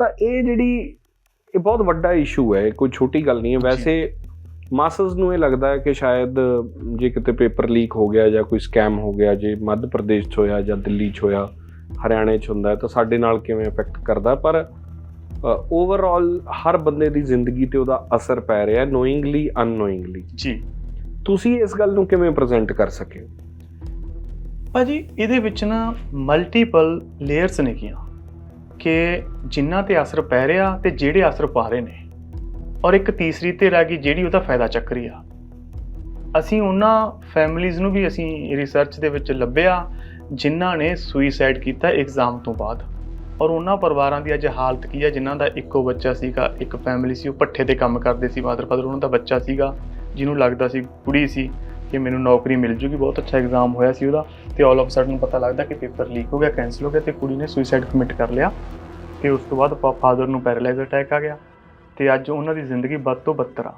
ਤਾਂ ਇਹ ਜਿਹੜੀ ਇਹ ਬਹੁਤ ਵੱਡਾ ਇਸ਼ੂ ਹੈ ਕੋਈ ਛੋਟੀ ਗੱਲ ਨਹੀਂ ਹੈ। ਵੈਸੇ ਮਾਸਸ ਨੂੰ ਇਹ ਲੱਗਦਾ ਹੈ ਕਿ ਸ਼ਾਇਦ ਜੇ ਕਿਤੇ ਪੇਪਰ ਲੀਕ ਹੋ ਗਿਆ ਜਾਂ ਕੋਈ ਸਕੈਮ ਹੋ ਗਿਆ ਜੇ ਮੱਧ ਪ੍ਰਦੇਸ਼ 'ਚ ਹੋਇਆ ਜਾਂ ਦਿੱਲੀ 'ਚ ਹੋਇਆ ਹਰਿਆਣੇ 'ਚ ਹੁੰਦਾ ਤਾਂ ਸਾਡੇ ਨਾਲ ਕਿਵੇਂ ਇਫੈਕਟ ਕਰਦਾ ਪਰ ਓਵਰਆਲ ਹਰ ਬੰਦੇ ਦੀ ਜ਼ਿੰਦਗੀ ਤੇ ਉਹਦਾ ਅਸਰ ਪੈ ਰਿਹਾ ਨੋਇੰਗਲੀ ਅਨਨੋਇੰਗਲੀ ਜੀ। ਤੁਸੀਂ ਇਸ ਗੱਲ ਨੂੰ ਕਿਵੇਂ ਪ੍ਰੈਜ਼ੈਂਟ ਕਰ ਸਕੇ ਭਾਜੀ ਇਹਦੇ ਵਿੱਚ ਨਾ ਮਲਟੀਪਲ ਲੇਅਰਸ ਨੇਗੀਆਂ ਕਿ ਜਿਨ੍ਹਾਂ ਤੇ ਅਸਰ ਪੈ ਰਿਹਾ ਤੇ ਜਿਹੜੇ ਅਸਰ ਪਾ ਰਹੇ ਨੇ। ਔਰ ਇੱਕ ਤੀਸਰੀ ਧਿਰ ਆ ਗਈ ਜਿਹੜੀ ਉਹਦਾ ਫਾਇਦਾ ਚੱਕ ਰਹੀ ਆ। ਅਸੀਂ ਉਹਨਾਂ ਫੈਮਿਲੀਜ਼ ਨੂੰ ਵੀ ਅਸੀਂ ਰਿਸਰਚ ਦੇ ਵਿੱਚ ਲੱਭਿਆ, ਜਿਨ੍ਹਾਂ ਨੇ ਸੁਈਸਾਈਡ ਕੀਤਾ ਐਗਜ਼ਾਮ ਤੋਂ ਬਾਅਦ। ਔਰ ਉਹਨਾਂ ਪਰਿਵਾਰਾਂ ਦੀ ਅੱਜ ਹਾਲਤ ਕੀ ਹੈ ਜਿਨ੍ਹਾਂ ਦਾ ਇੱਕੋ ਬੱਚਾ ਸੀਗਾ, ਇੱਕ ਫੈਮਿਲੀ ਸੀ, ਉਹ ਪੱਠੇ ਤੇ ਕੰਮ ਕਰਦੇ ਸੀ ਮਾਦਰ ਫਾਦਰ ਉਹਨਾਂ ਦਾ ਬੱਚਾ ਸੀਗਾ, ਜਿਹਨੂੰ ਲੱਗਦਾ ਸੀ ਕੁੜੀ ਸੀ, ਕਿ ਮੈਨੂੰ ਨੌਕਰੀ ਮਿਲ ਜੂਗੀ, ਬਹੁਤ ਅੱਛਾ ਐਗਜ਼ਾਮ ਹੋਇਆ ਸੀ ਉਹਦਾ। ਤੇ ਆਲ ਆਫ ਸਡਨ ਪਤਾ ਲੱਗਦਾ ਕਿ ਪੇਪਰ ਲੀਕ ਹੋ ਗਿਆ ਕੈਨਸਲ ਹੋ ਗਿਆ ਤੇ ਕੁੜੀ ਨੇ ਸੁਸਾਈਡ ਕਮਿਟ ਕਰ ਲਿਆ ਤੇ ਉਸ ਤੋਂ ਬਾਅਦ ਫਾਦਰ ਨੂੰ ਪੈਰਾਲਾਈਜ਼ ਅਟੈਕ ਆ ਗਿਆ ਤੇ ਅੱਜ ਉਹਨਾਂ ਦੀ ਜ਼ਿੰਦਗੀ ਬਦ ਤੋਂ ਬੱਤਰ ਆ